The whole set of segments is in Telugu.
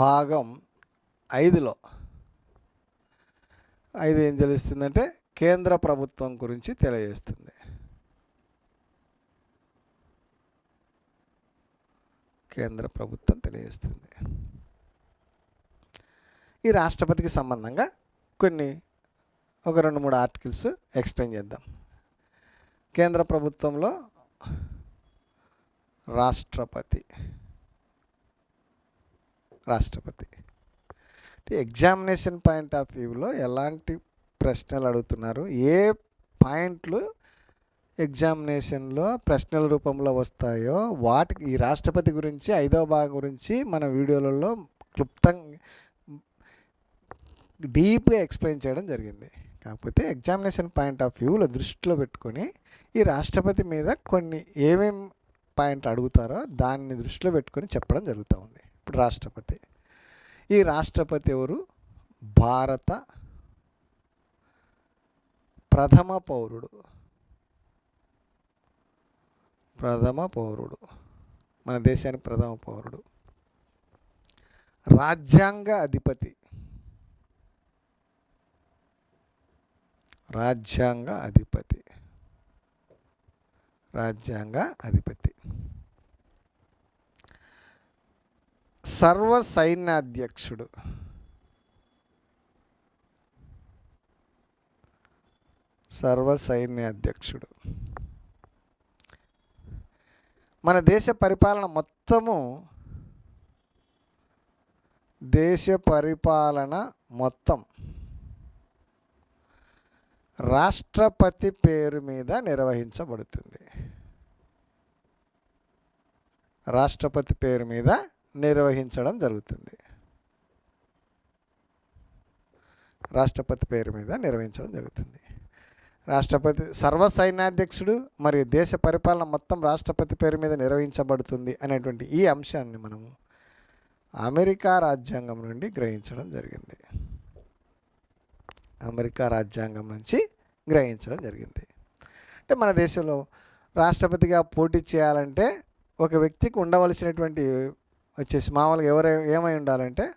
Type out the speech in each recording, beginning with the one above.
భాగం ఐదులో. ఐదు ఏం తెలుస్తుందంటే కేంద్ర ప్రభుత్వం గురించి తెలియజేస్తుంది. కేంద్ర ప్రభుత్వం తెలియజేస్తుంది. ఈ రాష్ట్రపతికి సంబంధంగా కొన్ని ఒక రెండు మూడు ఆర్టికల్స్ ఎక్స్ప్లెయిన్ చేద్దాం. కేంద్ర ప్రభుత్వంలో రాష్ట్రపతి. రాష్ట్రపతి. ఎగ్జామినేషన్ పాయింట్ ఆఫ్ వ్యూలో ఎలాంటి ప్రశ్నలు అడుగుతున్నారు? ఏ పాయింట్లు ఎగ్జామినేషన్లో ప్రశ్నల రూపంలో వస్తాయో వాటికి ఈ రాష్ట్రపతి గురించి ఐదో భాగం గురించి మన వీడియోలలో క్లుప్తంగా డీప్గా ఎక్స్ప్లెయిన్ చేయడం జరిగింది. కాకపోతే ఎగ్జామినేషన్ పాయింట్ ఆఫ్ వ్యూలో దృష్టిలో పెట్టుకొని ఈ రాష్ట్రపతి మీద కొన్ని ఏమేమి పాయింట్లు అడుగుతారో దాన్ని దృష్టిలో పెట్టుకొని చెప్పడం జరుగుతూ ఉంది. ఇప్పుడు రాష్ట్రపతి. ఈ రాష్ట్రపతి ఎవరు? భారత ప్రథమ పౌరుడు. ప్రథమ పౌరుడు. మన దేశానికి ప్రథమ పౌరుడు. రాజ్యాంగ అధిపతి. రాజ్యాంగ అధిపతి. రాజ్యాంగ అధిపతి. సర్వ సైన్యాధ్యక్షుడు సర్వ సైన్యాధ్యక్షుడు మన దేశ పరిపాలన మొత్తము దేశ పరిపాలన మొత్తం రాష్ట్రపతి పేరు మీద నిర్వహించబడుతుంది. రాష్ట్రపతి పేరు మీద నిర్వహించడం జరుగుతుంది. రాష్ట్రపతి పేరు మీద నిర్వహించడం జరుగుతుంది. రాష్ట్రపతి సర్వ సైన్యాధ్యక్షుడు మరియు దేశ పరిపాలన మొత్తం రాష్ట్రపతి పేరు మీద నిర్వహించబడుతుంది అనేటువంటి ఈ అంశాన్ని మనము అమెరికా రాజ్యాంగం నుండి గ్రహించడం జరిగింది. అమెరికా రాజ్యాంగం నుంచి గ్రహించడం జరిగింది. అంటే మన దేశంలో రాష్ట్రపతిగా పోటీ చేయాలంటే ఒక వ్యక్తికి ఉండవలసినటువంటి వచ్చేసి మామూలుగా ఎవరై ఏమై ఉండాలంటే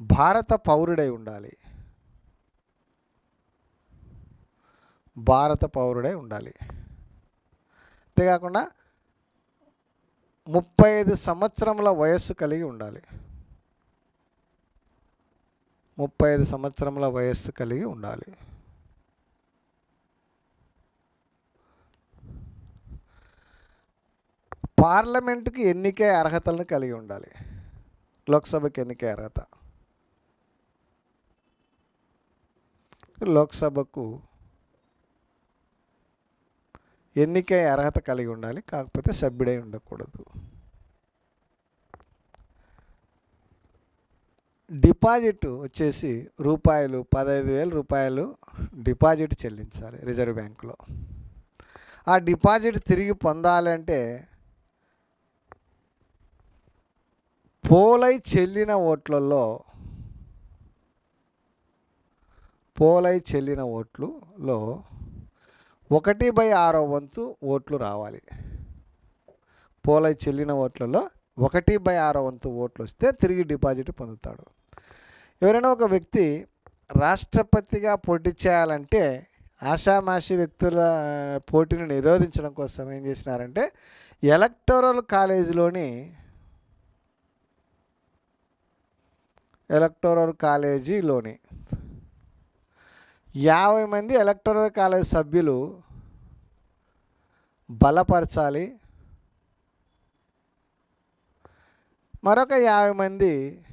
భారత పౌరుడై ఉండాలి. భారత పౌరుడై ఉండాలి. అంతేకాకుండా ముప్పై ఐదు సంవత్సరముల వయస్సు కలిగి ఉండాలి. ముప్పై ఐదు సంవత్సరముల వయస్సు కలిగి ఉండాలి. పార్లమెంటుకి ఎన్నికే అర్హతలను కలిగి ఉండాలి? లోక్సభకి ఎన్నికే అర్హత? లోక్సభకు ఎన్నికే అర్హత కలిగి ఉండాలి కాకపోతే సభ్యుడై ఉండకూడదు. డిపాజిట్ వచ్చేసి రూపాయలు పదహైదు వేల రూపాయలు డిపాజిట్ చెల్లించాలి రిజర్వ్ బ్యాంకులో. ఆ డిపాజిట్ తిరిగి పొందాలంటే పోలై చెల్లిన ఓట్లలో పోలై చెల్లిన ఓట్లులో ఒకటి బై ఆరో వంతు ఓట్లు రావాలి. పోలై చెల్లిన ఓట్లలో ఒకటి బై ఆరో వంతు ఓట్లు వస్తే తిరిగి డిపాజిట్ పొందుతాడు. ఎవరైనా ఒక వ్యక్తి రాష్ట్రపతిగా పోటీ చేయాలంటే ఆషామాషి వ్యక్తుల పోటీని నిరోధించడం కోసం ఏం చేసినారంటే ఎలక్టోరల్ కాలేజీలోని ఎలక్టోరల్ కాలేజీలోని యాభై మంది ఎలక్టోరల్ కాలేజ్ సభ్యులు బలపరచాలి. మరొక యాభై మంది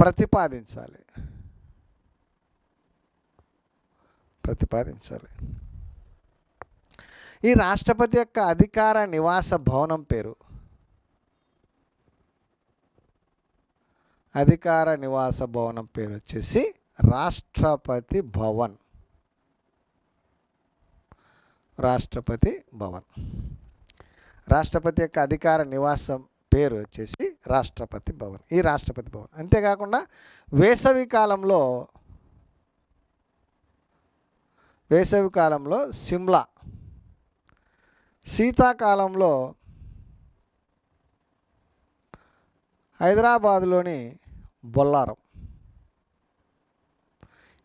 ప్రతిపాదించాలి. ప్రతిపాదించాలి. ఈ రాష్ట్రపతి యొక్క అధికార నివాస భవనం పేరు అధికార నివాస భవనం పేరు వచ్చేసి రాష్ట్రపతి భవన్. రాష్ట్రపతి భవన్. రాష్ట్రపతి యొక్క అధికార నివాసం పేరు వచ్చేసి రాష్ట్రపతి భవన్. ఈ రాష్ట్రపతి భవన్. అంతేకాకుండా వేసవి కాలంలో వేసవి కాలంలో సిమ్లా శీతాకాలంలో హైదరాబాదులోని బొల్లారం.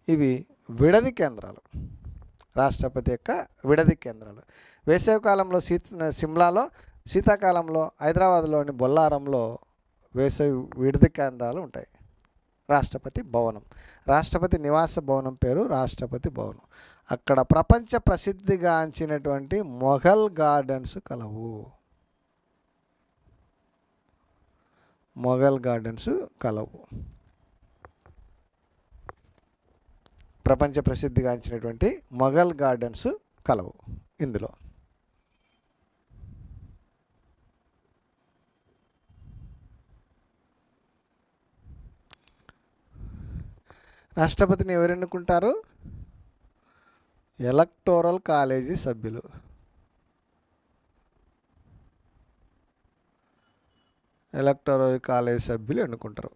ఇవి విడది కేంద్రాలు. రాష్ట్రపతి యొక్క విడది కేంద్రాలు. వేసవికాలంలో శీత సిమ్లాలో శీతాకాలంలో హైదరాబాద్లోని బొల్లారంలో వేసవి విడది కేంద్రాలు ఉంటాయి. రాష్ట్రపతి భవనం. రాష్ట్రపతి నివాస భవనం పేరు రాష్ట్రపతి భవనం. అక్కడ ప్రపంచ ప్రసిద్ధిగాంచినటువంటి మొఘల్ గార్డెన్స్ కలవు. మొఘల్ గార్డెన్స్ కలవు. ప్రపంచ ప్రసిద్ధిగాంచినటువంటి మొఘల్ గార్డెన్స్ కలవు ఇందులో. రాష్ట్రపతిని ఎవరు ఎన్నుకుంటారు ఎలక్టోరల్ కాలేజీ సభ్యులు. ఎలక్టోరల్ కాలేజీ సభ్యులు ఎన్నుకుంటారు.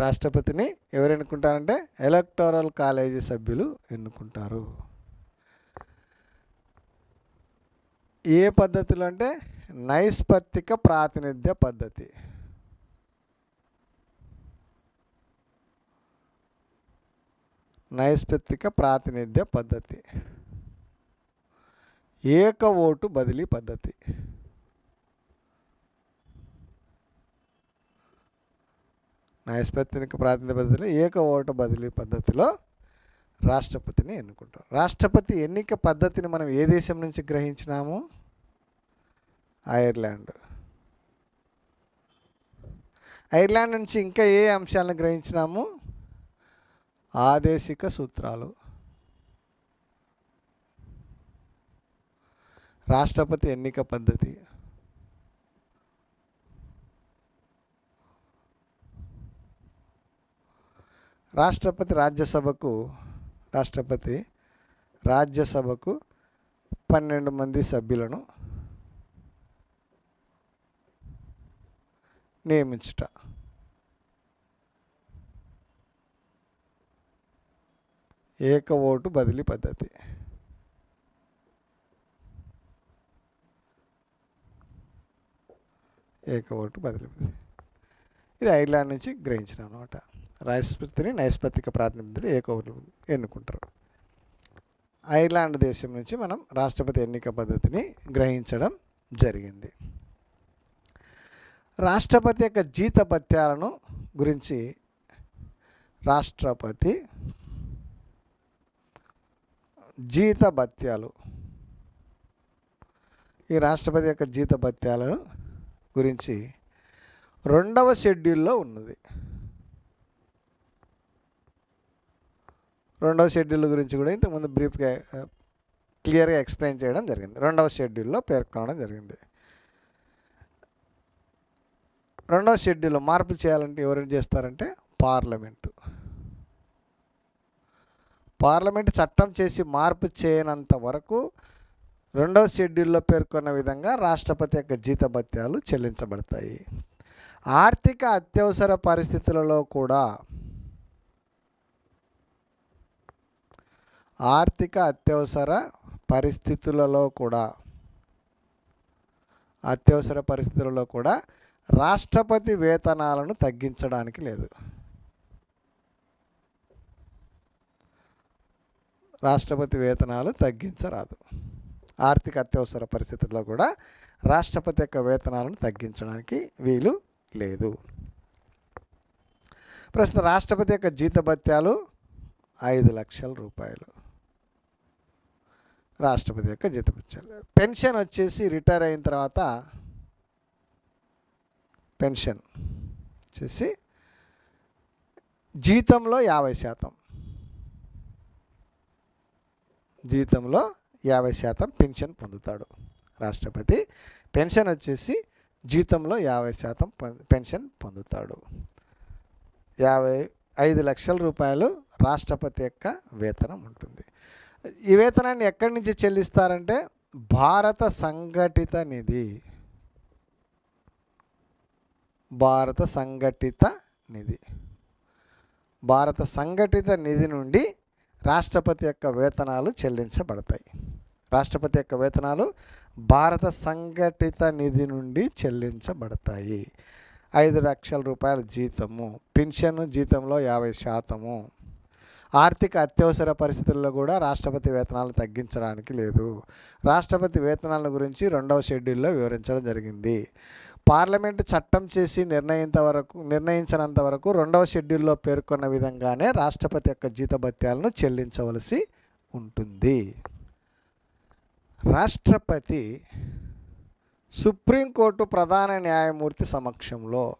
రాష్ట్రపతిని ఎవరు ఎన్నుకుంటారంటే ఎలక్టోరల్ కాలేజీ సభ్యులు ఎన్నుకుంటారు. ఏ పద్ధతులు అంటే నైస్పత్తిక ప్రాతినిధ్య పద్ధతి. నైస్పత్తిక ప్రాతినిధ్య పద్ధతి. ఏక ఓటు బదిలీ పద్ధతి. నైస్పత్తిక ప్రాతినిధ్య పద్ధతిలో ఏక ఓటు బదిలీ పద్ధతిలో రాష్ట్రపతిని ఎన్నుకుంటాం. రాష్ట్రపతి ఎన్నిక పద్ధతిని మనం ఏ దేశం నుంచి గ్రహించినాము? ఐర్లాండ్. ఐర్లాండ్ నుంచి ఇంకా ఏ అంశాలను గ్రహించినాము? ఆదేశిక సూత్రాలు. రాష్ట్రపతి ఎన్నిక పద్ధతి. రాష్ట్రపతి రాజ్యసభకు రాష్ట్రపతి రాజ్యసభకు పన్నెండు మంది సభ్యులను నియమించుట. ఏక ఓటు బదిలీ పద్ధతి. ఏక ఓటు బదిలిపింది ఇది ఐర్లాండ్ నుంచి గ్రహించిన అనమాట రాష్ట్రపతిని నైస్పతిక ప్రాతినిధ్యులు ఏక ఓటు ఎన్నుకుంటారు. ఐర్లాండ్ దేశం నుంచి మనం రాష్ట్రపతి ఎన్నిక పద్ధతిని గ్రహించడం జరిగింది. రాష్ట్రపతి యొక్క జీతభత్యాలను గురించి రాష్ట్రపతి జీతభత్యాలు ఈ రాష్ట్రపతి యొక్క జీతభత్యాలను గురించి రెండవ షెడ్యూల్లో ఉన్నది. రెండవ షెడ్యూల్ గురించి కూడా ఇంతకుముందు బ్రీఫ్గా క్లియర్గా ఎక్స్ప్లెయిన్ చేయడం జరిగింది. రెండవ షెడ్యూల్లో పేర్కొనడం జరిగింది. రెండవ షెడ్యూల్లో మార్పులు చేయాలంటే ఎవరు చేస్తారంటే పార్లమెంటు. పార్లమెంట్ చట్టం చేసి మార్పు చేయనంత వరకు రెండవ షెడ్యూల్లో పేర్కొన్న విధంగా రాష్ట్రపతి యొక్క జీతభత్యాలు చెల్లించబడతాయి. ఆర్థిక అత్యవసర పరిస్థితులలో కూడా ఆర్థిక అత్యవసర పరిస్థితులలో కూడా అత్యవసర పరిస్థితులలో కూడా రాష్ట్రపతి వేతనాలను తగ్గించడానికి లేదు. రాష్ట్రపతి వేతనాలు తగ్గించరాదు. ఆర్థిక అత్యవసర పరిస్థితుల్లో కూడా రాష్ట్రపతి యొక్క వేతనాలను తగ్గించడానికి వీలు లేదు. ప్రస్తుతం రాష్ట్రపతి యొక్క జీతభత్యాలు ఐదు లక్షల రూపాయలు. రాష్ట్రపతి యొక్క జీతభత్యాలు. పెన్షన్ వచ్చేసి రిటైర్ అయిన తర్వాత పెన్షన్ వచ్చేసి జీతంలో యాభై శాతం. జీతంలో యాభై శాతం పెన్షన్ పొందుతాడు. రాష్ట్రపతి పెన్షన్ వచ్చేసి జీతంలో యాభై శాతం పెన్షన్ పొందుతాడు. యాభై ఐదు లక్షల రూపాయలు రాష్ట్రపతి యొక్క వేతనం ఉంటుంది. ఈ వేతనాన్ని ఎక్కడి నుంచి చెల్లిస్తారంటే భారత సంఘటిత నిధి. భారత సంఘటిత నిధి. భారత సంఘటిత నిధి నుండి రాష్ట్రపతి యొక్క వేతనాలు చెల్లించబడతాయి. రాష్ట్రపతి యొక్క వేతనాలు భారత సంఘటిత నిధి నుండి చెల్లించబడతాయి. ఐదు లక్షల రూపాయల జీతము పెన్షన్ జీతంలో యాభై శాతము. ఆర్థిక అత్యవసర పరిస్థితుల్లో కూడా రాష్ట్రపతి వేతనాలు తగ్గించడానికి లేదు. రాష్ట్రపతి వేతనాల గురించి రెండవ షెడ్యూల్లో వివరించడం జరిగింది. పార్లమెంటు చట్టం చేసి నిర్ణయింత వరకు నిర్ణయించినంత వరకు రెండవ షెడ్యూల్లో పేర్కొన్న విధంగానే రాష్ట్రపతి యొక్క జీతభత్యాలను చెల్లించవలసి ఉంటుంది. రాష్ట్రపతి సుప్రీంకోర్టు ప్రధాన న్యాయమూర్తి సమక్షంలో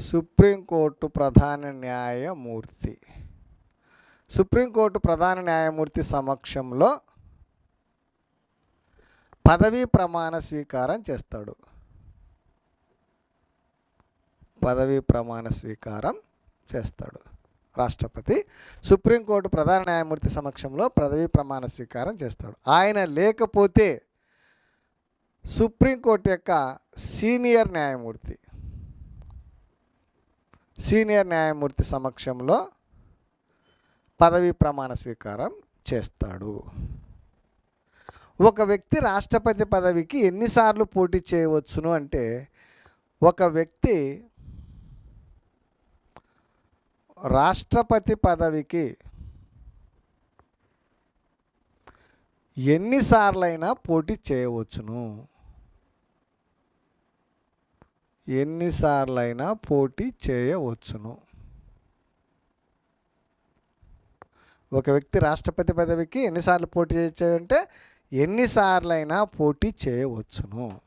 సుప్రీంకోర్టు ప్రధాన న్యాయమూర్తి సుప్రీంకోర్టు ప్రధాన న్యాయమూర్తి సమక్షంలో పదవీ ప్రమాణ స్వీకారం చేస్తాడు. పదవీ ప్రమాణ స్వీకారం చేస్తాడు. రాష్ట్రపతి. సుప్రీంకోర్టు ప్రధాన న్యాయమూర్తి సమక్షంలో పదవీ ప్రమాణ స్వీకారం చేస్తాడు. ఆయన లేకపోతే సుప్రీంకోర్టు యొక్క సీనియర్ న్యాయమూర్తి సీనియర్ న్యాయమూర్తి సమక్షంలో పదవీ ప్రమాణ స్వీకారం చేస్తాడు. ఒక వ్యక్తి రాష్ట్రపతి పదవికి ఎన్నిసార్లు పోటీ చేయవచ్చును అంటే ఒక వ్యక్తి రాష్ట్రపతి పదవికి ఎన్నిసార్లైనా పోటీ చేయవచ్చును. ఎన్నిసార్లైనా పోటీ చేయవచ్చును. ఒక వ్యక్తి రాష్ట్రపతి పదవికి ఎన్నిసార్లు పోటీ చేయొచ్చు ఎన్నిసార్లైనా పోటీ చేయవచ్చును.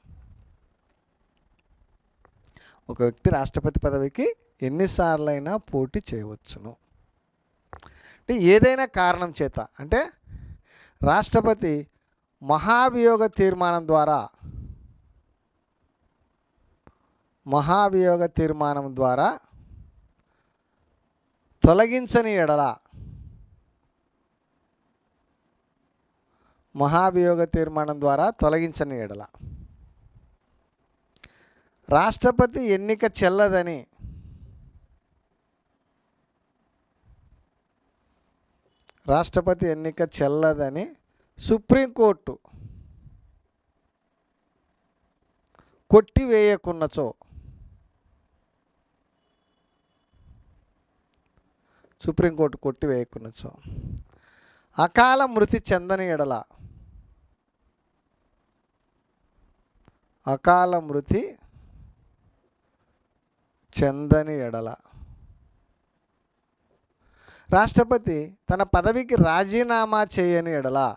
ఒక వ్యక్తి రాష్ట్రపతి పదవికి ఎన్నిసార్లైనా పోటీ చేయవచ్చును. అంటే ఏదైనా కారణం చేత అంటే రాష్ట్రపతి మహాభియోగ తీర్మానం ద్వారా మహాభియోగ తీర్మానం ద్వారా తొలగించని ఎడల మహాభియోగ తీర్మానం ద్వారా తొలగించని ఎడల. రాష్ట్రపతి ఎన్నిక చెల్లదని రాష్ట్రపతి ఎన్నిక చెల్లదని సుప్రీంకోర్టు కొట్టివేయకున్నచో సుప్రీంకోర్టు కొట్టివేయకున్నచో అకాల మృతి చెందని ఎడల అకాల మృతి చెందని ఎడల రాష్ట్రపతి తన పదవికి రాజీనామా చేయని ఎడల.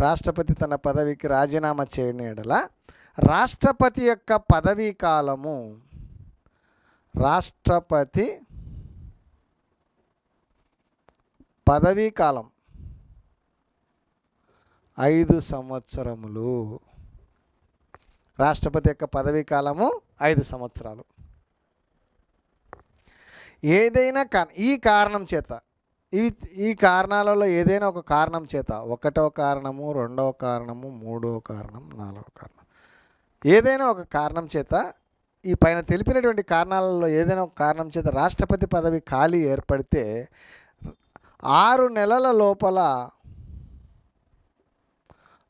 రాష్ట్రపతి తన పదవికి రాజీనామా చేయని ఎడల. రాష్ట్రపతి యొక్క పదవీ కాలము రాష్ట్రపతి పదవీ కాలం ఐదు సంవత్సరములు. రాష్ట్రపతి యొక్క పదవీ కాలము ఐదు సంవత్సరాలు. ఏదైనా కా ఈ కారణం చేత ఈ ఈ కారణాలలో ఏదైనా ఒక కారణం చేత ఒకటో కారణము రెండవ కారణము మూడవ కారణం నాలుగవ కారణం ఏదైనా ఒక కారణం చేత ఈ పైన తెలిపినటువంటి కారణాలలో ఏదైనా ఒక కారణం చేత రాష్ట్రపతి పదవి ఖాళీ ఏర్పడితే ఆరు నెలల లోపల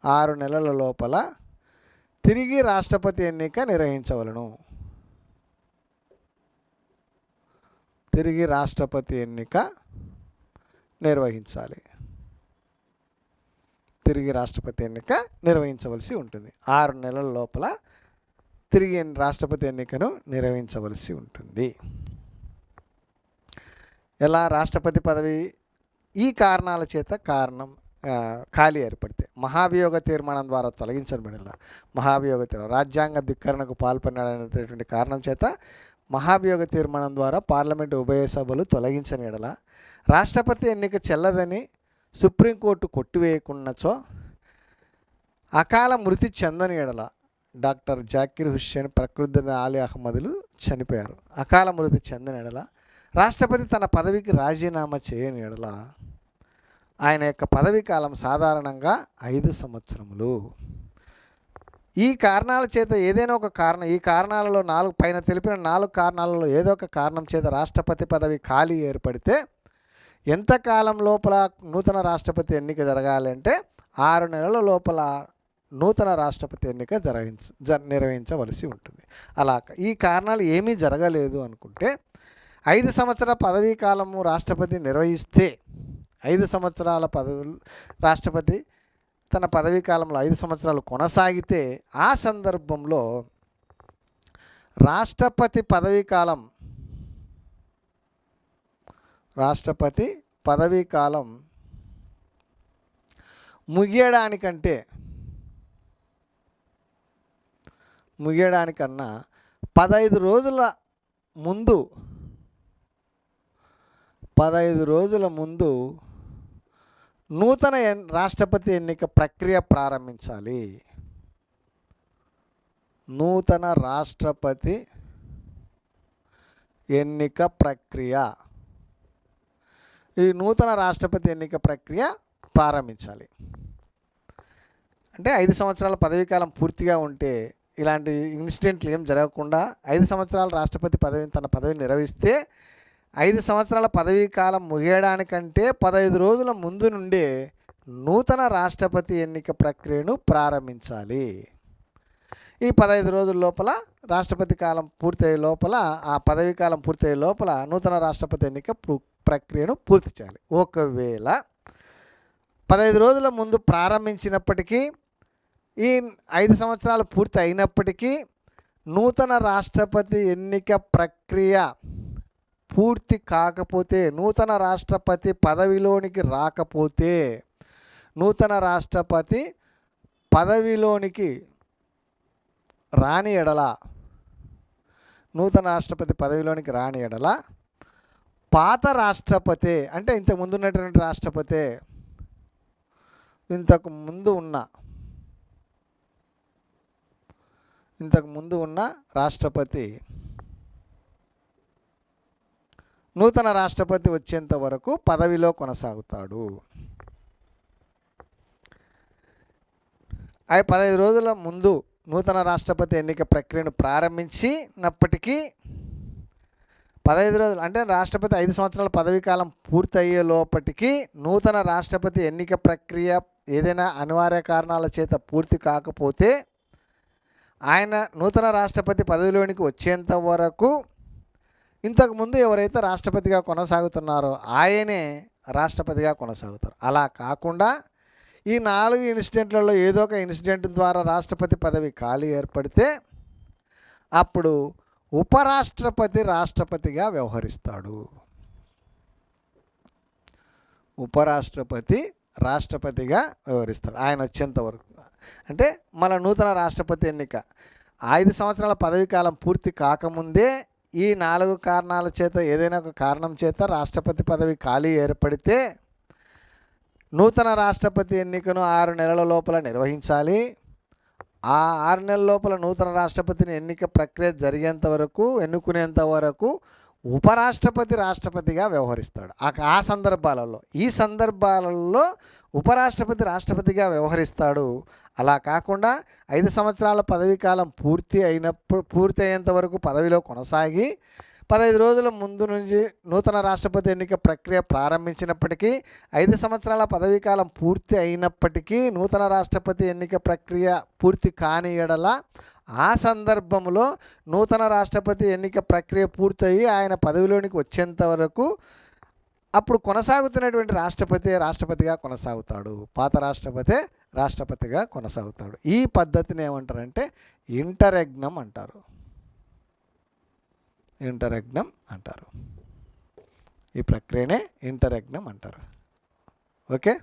ఆరు నెలల లోపల తిరిగి రాష్ట్రపతి ఎన్నిక నిర్వహించవలను. తిరిగి రాష్ట్రపతి ఎన్నిక నిర్వహించాలి. తిరిగి రాష్ట్రపతి ఎన్నిక నిర్వహించవలసి ఉంటుంది. ఆరు నెలల లోపల తిరిగి రాష్ట్రపతి ఎన్నికను నిర్వహించవలసి ఉంటుంది. ఎలా రాష్ట్రపతి పదవి ఈ కారణాల చేత కారణం ఖాళీ ఏర్పడితే మహాభియోగ తీర్మానం ద్వారా తొలగించబడిన మహాభియోగ తీర్మానం రాజ్యాంగ ధిక్కరణకు పాల్పడినటువంటి కారణం చేత మహాభియోగ తీర్మానం ద్వారా పార్లమెంటు ఉభయ సభలు తొలగించని ఎడల రాష్ట్రపతి ఎన్నిక చెల్లదని సుప్రీంకోర్టు కొట్టివేయకున్నచో అకాల మృతి చెందని ఎడల డాక్టర్ జాకిర్ హుస్సేన్ ప్రకృతి ఆలీ అహ్మదులు చనిపోయారు. అకాల మృతి చెందని ఎడల రాష్ట్రపతి తన పదవికి రాజీనామా చేయని ఎడల ఆయన యొక్క పదవీ కాలం సాధారణంగా ఐదు సంవత్సరములు. ఈ కారణాల చేత ఏదైనా ఒక కారణం ఈ కారణాలలో నాలుగు పైన తెలిపిన నాలుగు కారణాలలో ఏదో ఒక కారణం చేత రాష్ట్రపతి పదవి ఖాళీ ఏర్పడితే ఎంతకాలం లోపల నూతన రాష్ట్రపతి ఎన్నిక జరగాలంటే ఆరు నెలల లోపల నూతన రాష్ట్రపతి ఎన్నిక జరగించ జ నిర్వహించవలసి ఉంటుంది. అలా ఈ కారణాలు ఏమీ జరగలేదు అనుకుంటే ఐదు సంవత్సరాల పదవీ కాలము రాష్ట్రపతి నిర్వహిస్తే ఐదు సంవత్సరాల పదవి రాష్ట్రపతి తన పదవీ కాలంలో ఐదు సంవత్సరాలు కొనసాగితే ఆ సందర్భంలో రాష్ట్రపతి పదవీ కాలం రాష్ట్రపతి పదవీ కాలం ముగియడానికంటే ముగియడానికన్నా పదహైదు రోజుల ముందు పదహైదు రోజుల ముందు నూతన రాష్ట్రపతి ఎన్నిక ప్రక్రియ ప్రారంభించాలి. నూతన రాష్ట్రపతి ఎన్నిక ప్రక్రియ. ఈ నూతన రాష్ట్రపతి ఎన్నిక ప్రక్రియ ప్రారంభించాలి. అంటే ఐదు సంవత్సరాల పదవీకాలం పూర్తిగా ఉంటే ఇలాంటి ఇన్సిడెంట్లు ఏం జరగకుండా ఐదు సంవత్సరాల రాష్ట్రపతి పదవిని తన పదవిని నిర్వహిస్తే ఐదు సంవత్సరాల పదవీ కాలం ముగియడానికంటే పదహైదు రోజుల ముందు నుండే నూతన రాష్ట్రపతి ఎన్నిక ప్రక్రియను ప్రారంభించాలి. ఈ పదహైదు రోజుల లోపల రాష్ట్రపతి కాలం పూర్తయ్యే లోపల ఆ పదవీ కాలం పూర్తయ్యే లోపల నూతన రాష్ట్రపతి ఎన్నిక ప్రక్రియను పూర్తి చేయాలి. ఒకవేళ పదహైదు రోజుల ముందు ప్రారంభించినప్పటికీ ఈ ఐదు సంవత్సరాలు పూర్తి అయినప్పటికీ నూతన రాష్ట్రపతి ఎన్నిక ప్రక్రియ పూర్తి కాకపోతే నూతన రాష్ట్రపతి పదవిలోనికి రాకపోతే నూతన రాష్ట్రపతి పదవిలోనికి రాని ఎడల నూతన రాష్ట్రపతి పదవిలోనికి రాని ఎడల పాత రాష్ట్రపతి అంటే ఇంతకు ముందు ఉన్నటువంటి రాష్ట్రపతి ఇంతకు ముందు ఉన్న ఇంతకు ముందు ఉన్న రాష్ట్రపతి నూతన రాష్ట్రపతి వచ్చేంత వరకు పదవిలో కొనసాగుతాడు. అవి పదహైదు రోజుల ముందు నూతన రాష్ట్రపతి ఎన్నిక ప్రక్రియను ప్రారంభించినప్పటికీ పదహైదు రోజులు అంటే రాష్ట్రపతి ఐదు సంవత్సరాల పదవీకాలం పూర్తయ్యే లోపటికి నూతన రాష్ట్రపతి ఎన్నిక ప్రక్రియ ఏదైనా అనివార్య కారణాల చేత పూర్తి కాకపోతే ఆయన నూతన రాష్ట్రపతి పదవిలోనికి వచ్చేంత వరకు ఇంతకుముందు ఎవరైతే రాష్ట్రపతిగా కొనసాగుతున్నారో ఆయనే రాష్ట్రపతిగా కొనసాగుతారు. అలా కాకుండా ఈ నాలుగు ఇన్సిడెంట్లలో ఏదో ఒక ఇన్సిడెంట్ ద్వారా రాష్ట్రపతి పదవి ఖాళీ ఏర్పడితే అప్పుడు ఉపరాష్ట్రపతి రాష్ట్రపతిగా వ్యవహరిస్తాడు. ఉపరాష్ట్రపతి రాష్ట్రపతిగా వ్యవహరిస్తాడు. ఆయన వచ్చేంత వరకు అంటే మన నూతన రాష్ట్రపతి ఎన్నిక. ఐదు సంవత్సరాల పదవీ కాలం పూర్తి కాకముందే ఈ నాలుగు కారణాల చేత ఏదైనా ఒక కారణం చేత రాష్ట్రపతి పదవి ఖాళీ ఏర్పడితే నూతన రాష్ట్రపతి ఎన్నికను ఆరు నెలల లోపల నిర్వహించాలి. ఆ ఆరు నెలల లోపల నూతన రాష్ట్రపతిని ఎన్నిక ప్రక్రియ జరిగేంత వరకు ఎన్నుకునేంత వరకు ఉపరాష్ట్రపతి రాష్ట్రపతిగా వ్యవహరిస్తాడు. ఆ సందర్భాలలో ఈ సందర్భాలలో ఉపరాష్ట్రపతి రాష్ట్రపతిగా వ్యవహరిస్తాడు. అలా కాకుండా ఐదు సంవత్సరాల పదవీ కాలం పూర్తి అయినప్పుడు పూర్తి అయ్యేంత వరకు పదవిలో కొనసాగి పదహైదు రోజుల ముందు నుంచి నూతన రాష్ట్రపతి ఎన్నిక ప్రక్రియ ప్రారంభించినప్పటికీ ఐదు సంవత్సరాల పదవీ కాలం పూర్తి అయినప్పటికీ నూతన రాష్ట్రపతి ఎన్నిక ప్రక్రియ పూర్తి కాని ఎడల ఆ సందర్భంలో నూతన రాష్ట్రపతి ఎన్నిక ప్రక్రియ పూర్తయి ఆయన పదవిలోనికి వచ్చేంత వరకు అప్పుడు కొనసాగుతున్నటువంటి రాష్ట్రపతి రాష్ట్రపతిగా కొనసాగుతాడు. పాత రాష్ట్రపతి రాష్ట్రపతిగా కొనసాగుతాడు. ఈ పద్ధతిని ఏమంటారంటే ఇంటరెగ్నం అంటారు. ఇంటరెగ్నం అంటారు. ఈ ప్రక్రియనే ఇంటరెగ్నం అంటారు. ఓకే?